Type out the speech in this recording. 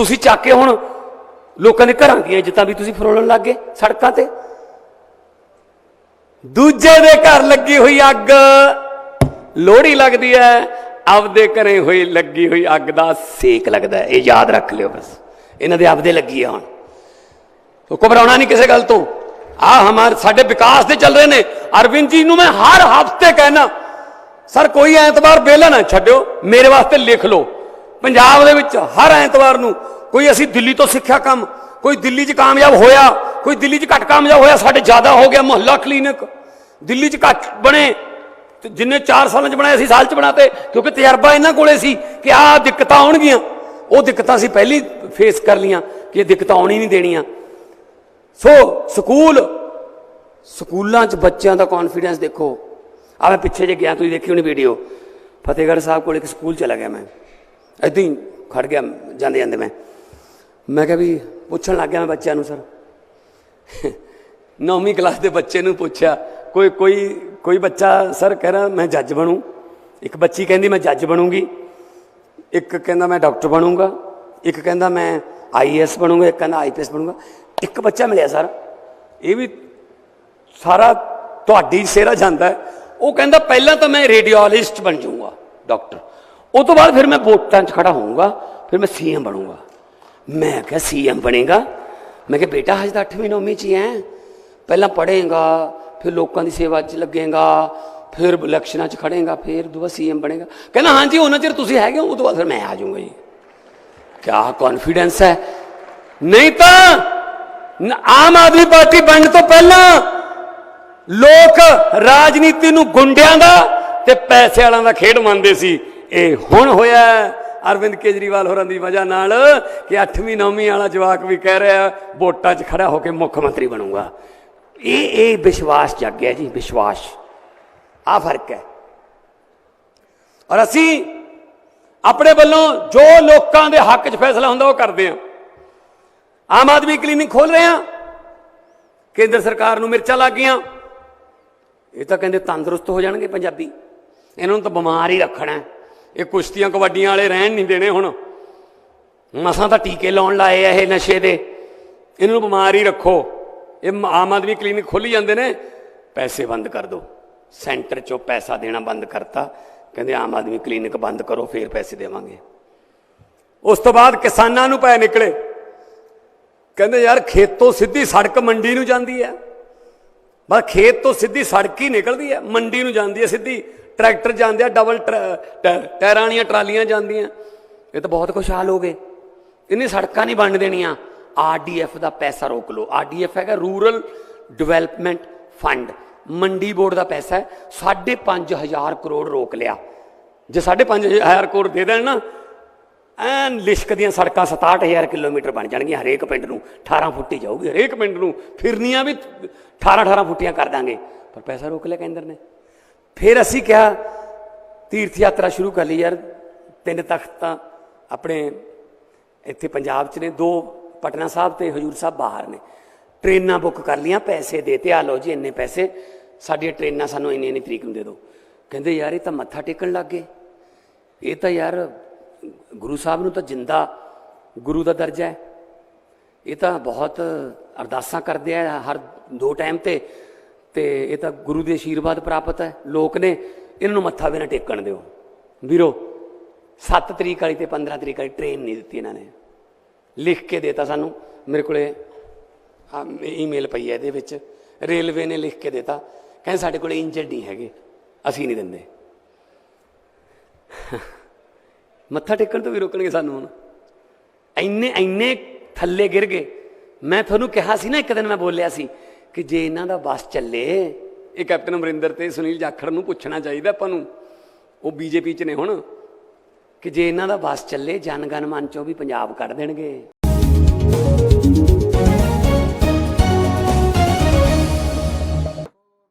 ਤੁਸੀਂ ਚੱਕ ਕੇ ਹੁਣ ਲੋਕਾਂ ਦੇ ਘਰਾਂ ਦੀਆਂ ਇੱਜ਼ਤਾਂ ਵੀ ਤੁਸੀਂ ਫਰੋਲਣ ਲੱਗ ਗਏ ਸੜਕਾਂ ਤੇ। ਦੂਜੇ ਦੇ ਘਰ ਲੱਗੀ ਹੋਈ ਅੱਗ, ਲੋਹੜੀ ਲੱਗਦੀ ਹੈ, ਆਪਦੇ ਘਰੇ ਹੋਈ ਲੱਗੀ ਹੋਈ ਅੱਗ ਦਾ ਸੇਕ ਲੱਗਦਾ ਇਹ ਯਾਦ ਰੱਖ ਲਿਓ ਬਸ। ਇਹਨਾਂ ਦੇ ਆਪਦੇ ਲੱਗੀ ਆ ਹੁਣ। ਤੋ ਘਬਰਾਉਣਾ ਨਹੀਂ ਕਿਸੇ ਗੱਲ ਤੋਂ। ਆ ਹਮਾਰ ਸਾਡੇ ਵਿਕਾਸ ਦੇ ਚੱਲ ਰਹੇ ਨੇ। ਅਰਵਿੰਦ ਜੀ ਨੂੰ ਮੈਂ ਹਰ ਹਫ਼ਤੇ ਕਹਿਣਾ ਸਰ, ਕੋਈ ਐਤਵਾਰ ਵਿਹਲਾ ਨਾ ਛੱਡਿਓ। ਮੇਰੇ ਵਾਸਤੇ ਲਿਖ ਲਓ। ਪੰਜਾਬ ਦੇ ਵਿੱਚ ਹਰ ਐਤਵਾਰ ਨੂੰ ਕੋਈ ਅਸੀਂ ਦਿੱਲੀ ਤੋਂ ਸਿੱਖਿਆ ਕੰਮ, ਕੋਈ ਦਿੱਲੀ 'ਚ ਕਾਮਯਾਬ ਹੋਇਆ, ਕੋਈ ਦਿੱਲੀ 'ਚ ਘੱਟ ਕਾਮਯਾਬ ਹੋਇਆ, ਸਾਡੇ ਜ਼ਿਆਦਾ ਹੋ ਗਿਆ ਮੁਹੱਲਾ ਕਲੀਨਿਕ। ਦਿੱਲੀ 'ਚ ਘੱਟ ਬਣੇ, ਤੇ ਜਿੰਨੇ 4 ਸਾਲਾਂ 'ਚ ਬਣਾਏ ਅਸੀਂ, ਸਾਲ 'ਚ ਬਣਾਤੇ, ਕਿਉਂਕਿ ਤਜਰਬਾ ਇਹਨਾਂ ਕੋਲੇ ਸੀ ਕਿ ਆਹ ਦਿੱਕਤਾਂ ਆਉਣਗੀਆਂ। ਉਹ ਦਿੱਕਤਾਂ ਅਸੀਂ ਪਹਿਲੀ ਫੇਸ ਕਰ ਲੀਆਂ ਕਿ ਇਹ ਦਿੱਕਤਾਂ ਆਉਣੀ ਨਹੀਂ ਦੇਣੀਆਂ। ਸੋ ਸਕੂਲ, ਸਕੂਲਾਂ 'ਚ ਬੱਚਿਆਂ ਦਾ ਕੌਨਫੀਡੈਂਸ ਦੇਖੋ। ਆ ਮੈਂ ਪਿੱਛੇ ਜੇ ਗਿਆ, ਤੁਸੀਂ ਦੇਖੀ ਹੋਣੀ ਵੀਡੀਓ ਫਤਿਹਗੜ੍ਹ ਸਾਹਿਬ ਕੋਲ ਇੱਕ ਸਕੂਲ ਚਲਾ ਗਿਆ ਮੈਂ। ਏਦਾਂ ਹੀ ਖੜ ਗਿਆ, ਜਾਂਦੇ ਜਾਂਦੇ ਮੈਂ। ਮੈਂ ਕਿਹਾ ਵੀ ਪੁੱਛਣ ਲੱਗ ਗਿਆ ਮੈਂ ਬੱਚਿਆਂ ਨੂੰ, ਸਰ। ਨੌਵੀਂ ਕਲਾਸ ਦੇ ਬੱਚੇ ਨੂੰ ਪੁੱਛਿਆ, ਕੋਈ ਕੋਈ ਕੋਈ ਬੱਚਾ, ਸਰ, ਕਹਿ ਰਿਹਾ ਮੈਂ ਜੱਜ ਬਣੂ। ਇੱਕ ਬੱਚੀ ਕਹਿੰਦੀ ਮੈਂ ਜੱਜ ਬਣੂੰਗੀ। ਇੱਕ ਕਹਿੰਦਾ ਮੈਂ ਡਾਕਟਰ ਬਣੂੰਗਾ। ਇੱਕ ਕਹਿੰਦਾ ਮੈਂ ਆਈਐਸ ਬਣੂੰਗਾ। ਇੱਕ ਕਹਿੰਦਾ ਆਈਪੀਐਸ ਬਣੂੰਗਾ। ਇੱਕ ਬੱਚਾ ਮਿਲਿਆ, ਸਰ। ਇਹ ਵੀ ਸਾਰਾ ਤੁਹਾਡੀ ਸਿਹਰਾ ਜਾਂਦਾ ਉਹ ਕਹਿੰਦਾ ਪਹਿਲਾਂ ਤਾਂ ਮੈਂ ਰੇਡੀਓਲੋਜਿਸਟ ਬਣ ਜਾਊਂਗਾ, ਡਾਕਟਰ। ਉਹ ਤੋਂ ਬਾਅਦ ਫਿਰ ਮੈਂ ਵੋਟਾਂ 'ਚ ਖੜਾ ਹੋਊਂਗਾ, ਫਿਰ ਮੈਂ ਸੀਐਮ ਬਣੂੰਗਾ। ਮੈਂ ਕਿਹਾ ਸੀਐਮ ਬਣੇਗਾ। ਮੈਂ ਕਿਹਾ ਬੇਟਾ ਹਜੇ ਤਾਂ 8ਵੀਂ 9ਵੀਂ 'ਚ ਹੀ ਹੈ ਪਹਿਲਾਂ ਪੜ੍ਹੇਗਾ, ਫਿਰ ਲੋਕਾਂ ਦੀ ਸੇਵਾ 'ਚ ਲੱਗੇਗਾ, ਫਿਰ ਇਲੈਕਸ਼ਨਾਂ 'ਚ ਖੜੇਗਾ ਫਿਰ ਦੁਬਾਰਾ ਸੀਐਮ ਬਣੇਗਾ। ਕਹਿੰਦਾ, ਹਾਂਜੀ, ਉਹਨਾਂ ਚਿਰ ਤੁਸੀਂ ਹੈਗੇ ਹੋ ਉਹ ਤੋਂ ਬਾਅਦ ਫਿਰ ਮੈਂ ਆ ਜਾਊਂਗਾ ਜੀ। ਕਿਆ ਕੌਨਫੀਡੈਂਸ ਹੈ? ਨਹੀਂ ਤਾਂ ਆਮ ਆਦਮੀ ਪਾਰਟੀ ਬਣਨ ਤੋਂ ਪਹਿਲਾਂ ਲੋਕ ਰਾਜਨੀਤੀ ਨੂੰ ਗੁੰਡਿਆਂ ਦਾ ਤੇ ਪੈਸੇ ਵਾਲਿਆਂ ਦਾ ਖੇਡ ਮੰਨਦੇ ਸੀ। ਇਹ ਹੁਣ ਹੋਇਆ ਅਰਵਿੰਦ ਕੇਜਰੀਵਾਲ ਹੋਰਾਂ ਦੀ ਵਜ੍ਹਾ ਨਾਲ ਕਿ 8ਵੀਂ 9ਵੀਂ ਵਾਲਾ ਜਵਾਕ ਵੀ ਕਹਿ ਰਿਹਾ, ਵੋਟਾਂ 'ਚ ਖੜਾ ਹੋ ਕੇ ਮੁੱਖ ਮੰਤਰੀ ਬਣੂਗਾ। ਇਹ ਇਹ ਵਿਸ਼ਵਾਸ ਜਾਗਿਆ ਜੀ, ਵਿਸ਼ਵਾਸ। ਆ ਫ਼ਰਕ ਹੈ। ਔਰ ਅਸੀਂ ਆਪਣੇ ਵੱਲੋਂ ਜੋ ਲੋਕਾਂ ਦੇ ਹੱਕ 'ਚ ਫੈਸਲਾ ਹੁੰਦਾ ਉਹ ਕਰਦੇ ਹਾਂ। ਆਮ ਆਦਮੀ ਕਲੀਨਿਕ ਖੋਲ ਰਹੇ ਹਾਂ। ਕੇਂਦਰ ਸਰਕਾਰ ਨੂੰ ਮਿਰਚਾਂ ਲੱਗ ਗਈਆਂ। ਇਹ ਤਾਂ ਕਹਿੰਦੇ ਤੰਦਰੁਸਤ ਹੋ ਜਾਣਗੇ ਪੰਜਾਬੀ। ਇਹਨਾਂ ਨੂੰ ਤਾਂ ਬਿਮਾਰ ਹੀ ਰੱਖਣਾ ਹੈ। ਇਹ ਕੁਸ਼ਤੀਆਂ ਕਬੱਡੀਆਂ ਵਾਲੇ ਰਹਿਣ ਨਹੀਂ ਦੇਣੇ ਹੁਣ। ਮਸਾਂ ਤਾਂ ਟੀਕੇ ਲਾਉਣ ਲਾਏ ਆ ਇਹ ਨਸ਼ੇ ਦੇ। ਇਹਨਾਂ ਨੂੰ ਬਿਮਾਰ ਹੀ ਰੱਖੋ। ਇਹ ਆਮ ਆਦਮੀ ਕਲੀਨਿਕ ਖੋਲੀ ਜਾਂਦੇ ਨੇ। ਪੈਸੇ ਬੰਦ ਕਰ ਦਿਓ ਸੈਂਟਰ ਚੋਂ ਪੈਸਾ ਦੇਣਾ ਬੰਦ ਕਰਤਾ। ਕਹਿੰਦੇ ਆਮ ਆਦਮੀ ਕਲੀਨਿਕ ਬੰਦ ਕਰੋ, ਫੇਰ ਪੈਸੇ ਦੇਵਾਂਗੇ। ਉਸ ਤੋਂ ਬਾਅਦ ਕਿਸਾਨਾਂ ਨੂੰ ਪੈ ਨਿਕਲੇ। ਕਹਿੰਦੇ ਯਾਰ ਖੇਤੋਂ ਸਿੱਧੀ ਸੜਕ ਮੰਡੀ ਨੂੰ ਜਾਂਦੀ ਹੈ। ਬਸ ਖੇਤ ਤੋਂ ਸਿੱਧੀ ਸੜਕ ਹੀ ਨਿਕਲਦੀ ਹੈ। ਮੰਡੀ ਨੂੰ ਜਾਂਦੀ ਹੈ ਸਿੱਧੀ। ਟਰੈਕਟਰ ਜਾਂਦੇ ਆ ਡਬਲ ਟਰ- ਟੈ- ਟਾਇਰਾਂ ਵਾਲੀਆਂ ਟਰਾਲੀਆਂ ਜਾਂਦੀਆਂ। ਇਹ ਤਾਂ ਬਹੁਤ ਖੁਸ਼ਹਾਲ ਹੋ ਗਏ। ਇਹਨੇ ਸੜਕਾਂ ਨਹੀਂ ਬਣ ਦੇਣੀਆਂ। ਆਰਡੀਐਫ ਦਾ ਪੈਸਾ ਰੋਕ ਲਓ। ਆਰਡੀਐਫ ਹੈਗਾ rural development fund. Mandi board ਦਾ ਪੈਸਾ ਹੈ। 5.5000 ਕਰੋੜ ਰੋਕ ਲਿਆ। ਜੇ 5.5000 ਕਰੋੜ ਦੇ ਦੇਣ ਨਾ, ਐਨ ਲਿਸ਼ਕ ਦੀਆਂ ਸੜਕਾਂ 67000 ਕਿਲੋਮੀਟਰ ਬਣ ਜਾਣਗੀਆਂ ਹਰੇਕ ਪਿੰਡ ਨੂੰ। 18 ਫੁੱਟੀ ਜਾਊਗੀ ਹਰੇਕ ਪਿੰਡ ਨੂੰ। ਫਿਰਨੀਆਂ ਵੀ 18 18 ਫੁੱਟੀਆਂ ਕਰ ਦਾਂਗੇ। ਪਰ ਪੈਸਾ ਰੋਕ ਲਿਆ ਕੇਂਦਰ ਨੇ। ਫਿਰ ਅਸੀਂ ਕਿਹਾ, ਤੀਰਥ ਯਾਤਰਾ ਸ਼ੁਰੂ ਕਰ ਲਈ ਯਾਰ। ਤਿੰਨ ਤਖਤ ਤਾਂ ਆਪਣੇ ਇੱਥੇ ਪੰਜਾਬ 'ਚ ਨੇ, ਦੋ ਪਟਨਾ ਸਾਹਿਬ ਤੇ ਹਜੂਰ ਸਾਹਿਬ ਬਾਹਰ ਨੇ। ਟ੍ਰੇਨਾਂ ਬੁੱਕ ਕਰ ਲੀਆਂ ਪੈਸੇ ਦੇ ਤੇ ਆ ਲਓ ਜੀ ਇੰਨੇ ਪੈਸੇ, ਸਾਡੀਆਂ ਟ੍ਰੇਨਾਂ ਸਾਨੂੰ ਇੰਨੀ ਇੰਨੀ ਤਰੀਕ ਨੂੰ ਦੇ ਦਿਓ। ਕਹਿੰਦੇ, ਯਾਰ, ਇਹ ਤਾਂ ਮੱਥਾ ਟੇਕਣ ਲੱਗ ਗਏ। ਇਹ ਤਾਂ ਯਾਰ, ਗੁਰੂ ਸਾਹਿਬ ਨੂੰ ਤਾਂ ਜਿੰਦਾ, ਗੁਰੂ ਦਾ ਦਰਜਾ ਹੈ। ਇਹ ਤਾਂ ਬਹੁਤ ਅਰਦਾਸਾਂ ਕਰਦੇ ਆ ਹਰ ਦੋ ਟਾਈਮ ਤੇ। ਤੇ ਇਹ ਤਾਂ ਗੁਰੂ ਦੇ ਆਸ਼ੀਰਵਾਦ ਪ੍ਰਾਪਤ ਹੈ। ਲੋਕ ਨੇ ਇਹਨਾਂ ਨੂੰ ਮੱਥਾ ਵੀ ਨਾ ਟੇਕਣ ਦਿਓ। ਵੀਰੋ 7 ਤਰੀਕ ਵਾਲੀ ਤੇ 15 ਤਰੀਕ ਵਾਲੀ ਟ੍ਰੇਨ ਨਹੀਂ ਦਿੱਤੀ ਇਹਨਾਂ ਨੇ। ਲਿਖ ਕੇ ਦੇਤਾ ਸਾਨੂੰ। ਮੇਰੇ ਕੋਲੇ ਆ ਈਮੇਲ ਪਈ ਹੈ ਇਹਦੇ ਵਿੱਚ। ਰੇਲਵੇ ਨੇ ਲਿਖ ਕੇ ਦੇਤਾ। ਕਹਿੰਦੇ ਸਾਡੇ ਕੋਲੇ ਇੰਜਨ ਨਹੀਂ ਹੈਗੇ। ਅਸੀਂ ਨਹੀਂ ਦਿੰਦੇ। ਮੱਥਾ ਟੇਕਣ ਤੋਂ ਵੀ ਰੋਕਣਗੇ ਸਾਨੂੰ ਹੁਣ। ਇੰਨੇ ਇੰਨੇ ਥੱਲੇ ਗਿਰ ਗਏ। ਮੈਂ ਤੁਹਾਨੂੰ ਕਿਹਾ ਸੀ ਨਾ, ਇੱਕ ਦਿਨ ਮੈਂ ਬੋਲਿਆ ਸੀ ਕਿ ਜੇ ਇਹਨਾਂ ਦਾ ਬਸ ਚੱਲੇ, ਇਹ ਕੈਪਟਨ ਅਮਰਿੰਦਰ ਤੇ ਸੁਨੀਲ ਜਾਖੜ ਨੂੰ ਪੁੱਛਣਾ ਚਾਹੀਦਾ ਆਪਾਂ ਨੂੰ, ਉਹ ਬੀਜੇਪੀ 'ਚ ਨੇ ਹੁਣ, ਕਿ ਜੇ ਇਹਨਾਂ ਦਾ ਬਸ ਚੱਲੇ ਜਨਗਨ ਮਨ ਚੋਂ ਵੀ ਪੰਜਾਬ ਕੱਢ ਦੇਣਗੇ।